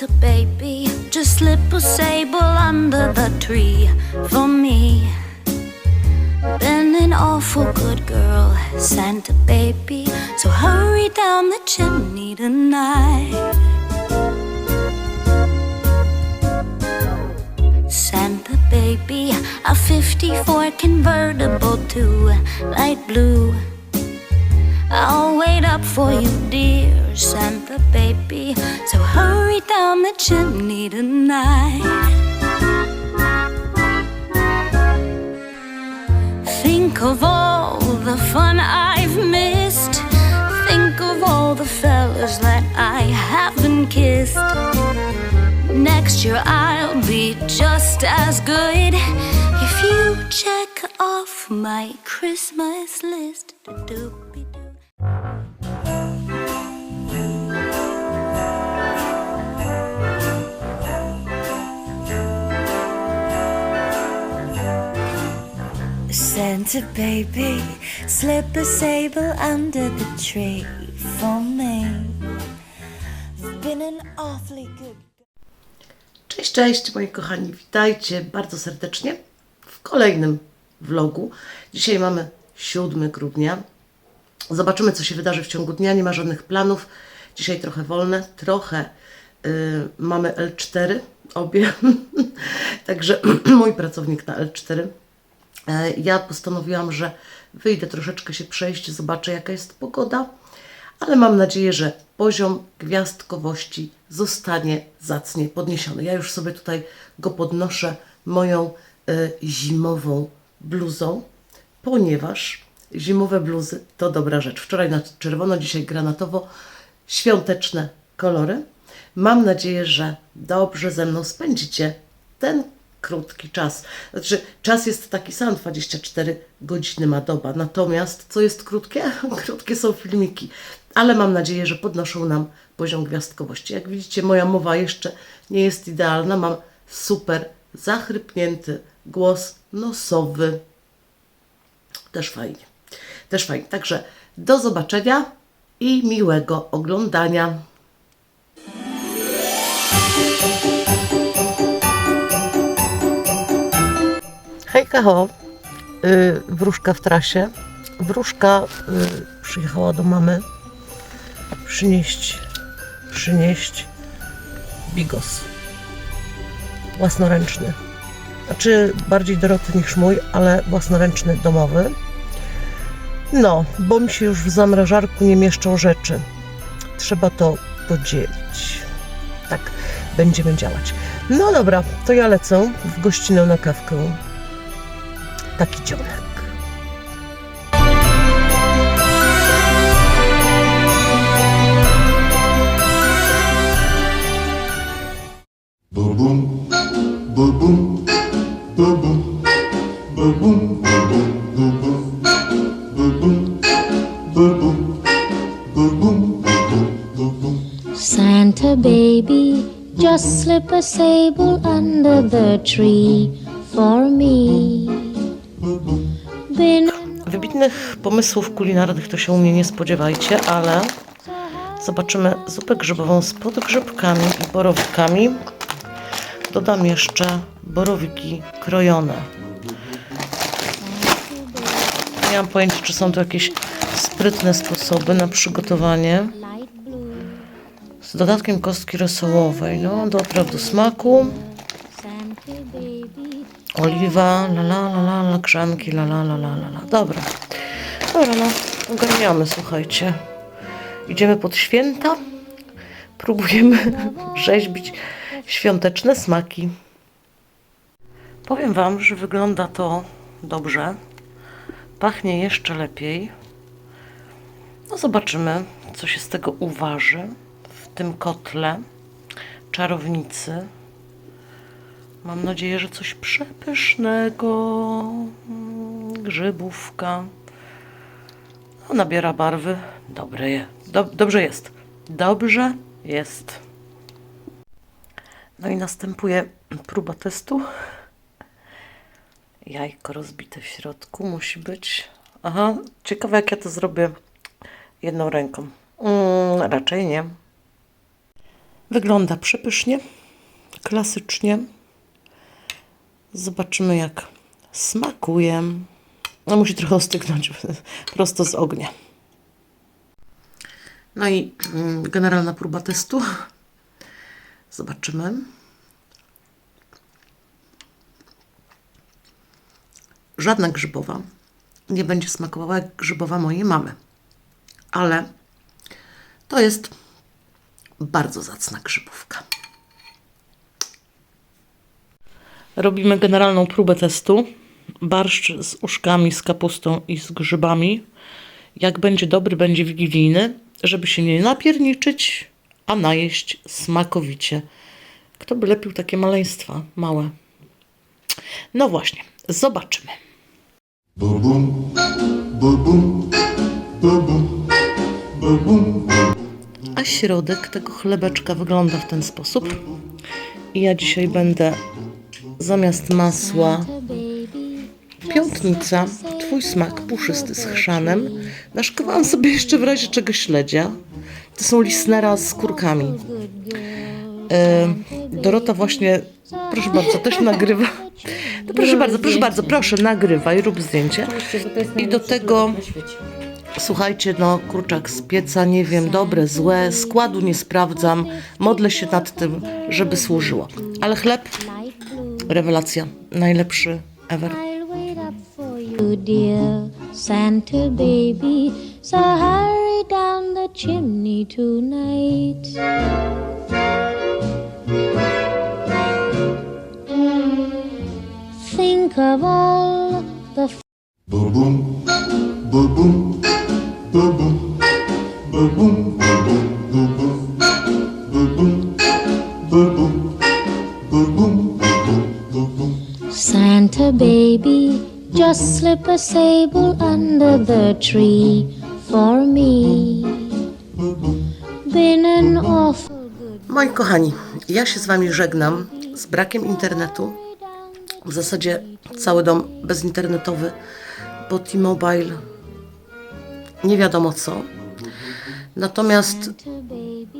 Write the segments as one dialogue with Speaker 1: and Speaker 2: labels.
Speaker 1: Santa baby, just slip a sable under the tree for me. Been an awful good girl, Santa baby, so hurry down the chimney tonight. Santa baby, a 54 convertible to light blue. Up for you, dear Santa baby. So hurry down the chimney tonight. Think of all the fun I've missed. Think of all the fellas that I haven't kissed. Next year I'll be just as good if you check off my Christmas list. Santa baby, slip a sable under the tree for me. Been an awfully good.
Speaker 2: Cześć, cześć moi kochani, witajcie bardzo serdecznie w kolejnym vlogu. Dzisiaj mamy 7 grudnia. Zobaczymy, co się wydarzy w ciągu dnia. Nie ma żadnych planów. Dzisiaj trochę wolne, trochę y, mamy L4, obie. Także mój pracownik na L4. E, Ja postanowiłam, że wyjdę troszeczkę się przejść, zobaczę jaka jest pogoda, ale mam nadzieję, że poziom gwiazdkowości zostanie zacnie podniesiony. Ja już sobie tutaj go podnoszę moją e, zimową bluzą, ponieważ zimowe bluzy to dobra rzecz. Wczoraj na czerwono, dzisiaj granatowo, świąteczne kolory. Mam nadzieję, że dobrze ze mną spędzicie ten krótki czas. Znaczy, czas jest taki sam, 24 godziny ma doba. Natomiast co jest krótkie? Krótkie są filmiki. Ale mam nadzieję, że podnoszą nam poziom gwiazdkowości. Jak widzicie, moja mowa jeszcze nie jest idealna. Mam super zachrypnięty głos nosowy. Też fajnie. Też fajnie. Także do zobaczenia i miłego oglądania. Ho, yy, wróżka w trasie. Wróżka y, przyjechała do mamy przynieść, przynieść bigos własnoręczny. Znaczy bardziej Doroty niż mój, ale własnoręczny domowy. No, bo mi się już w zamrażarku nie mieszczą rzeczy. Trzeba to podzielić. Tak będziemy działać. No dobra, to ja lecę w gościnę na kawkę.
Speaker 3: Santa baby, just slip a sable under the tree for me.
Speaker 2: Wybitnych pomysłów kulinarnych to się u mnie nie spodziewajcie, ale zobaczymy zupę grzybową z podgrzybkami i borowikami. Dodam jeszcze borowiki krojone. Nie mam pojęcia, czy są to jakieś sprytne sposoby na przygotowanie. Z dodatkiem kostki rosołowej. No, dobra do smaku. Oliwa, la la la la, la la la la la la la. Dobra. Dobra, no, ogarniamy, słuchajcie. Idziemy pod święta. Próbujemy rzeźbić świąteczne smaki. Powiem Wam, że wygląda to dobrze. Pachnie jeszcze lepiej. No zobaczymy, co się z tego uważy w tym kotle czarownicy. Mam nadzieję, że coś przepysznego. Mm, Grzybówka. No, nabiera barwy. Dobre je. Do, dobrze jest. Dobrze jest. No i następuje próba testu. Jajko rozbite w środku musi być. Aha, ciekawe jak ja to zrobię jedną ręką. Mm, raczej nie. Wygląda przepysznie, klasycznie. Zobaczymy, jak smakuje. No, musi trochę ostygnąć prosto z ognia. No i mm, generalna próba testu. Zobaczymy. Żadna grzybowa nie będzie smakowała jak grzybowa mojej mamy. Ale to jest bardzo zacna grzybówka. Robimy generalną próbę testu. Barszcz z uszkami, z kapustą i z grzybami. Jak będzie dobry, będzie wigilijny, żeby się nie napierniczyć, a najeść smakowicie. Kto by lepił takie maleństwa małe? No właśnie, zobaczymy. A środek tego chlebeczka wygląda w ten sposób. I ja dzisiaj będę zamiast masła piątnica, twój smak puszysty z chrzanem. Naszkowałam sobie jeszcze w razie czego śledzia. To są lisnera z kurkami. E, Dorota właśnie, proszę bardzo, też nagrywa. No proszę bardzo, proszę bardzo, proszę, nagrywaj, rób zdjęcie. I do tego Słuchajcie, no kurczak z pieca, nie wiem, dobre, złe, składu nie sprawdzam, modlę się nad tym, żeby służyło. Ale chleb, rewelacja, najlepszy ever.
Speaker 3: I'll wait up for you, dear Santa baby. So hurry down the chimney tonight. Think of all the
Speaker 4: boom, boom boom, boom boom, boom boom, boom boom, boom boom, boom boom, boom boom.
Speaker 3: Santa baby, just slip a sable under the tree for me. Been an awful good
Speaker 2: Moi kochani, ja się z Wami żegnam z brakiem internetu. W zasadzie cały dom bezinternetowy, bo T-Mobile nie wiadomo co. Natomiast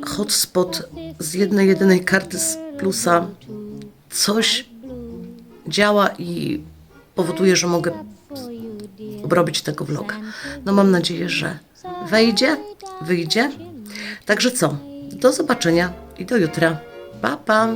Speaker 2: hotspot z jednej jedynej karty z plusa coś działa i powoduje, że mogę obrobić tego vloga. No mam nadzieję, że wejdzie, wyjdzie. Także co? Do zobaczenia i do jutra. Pa, pa!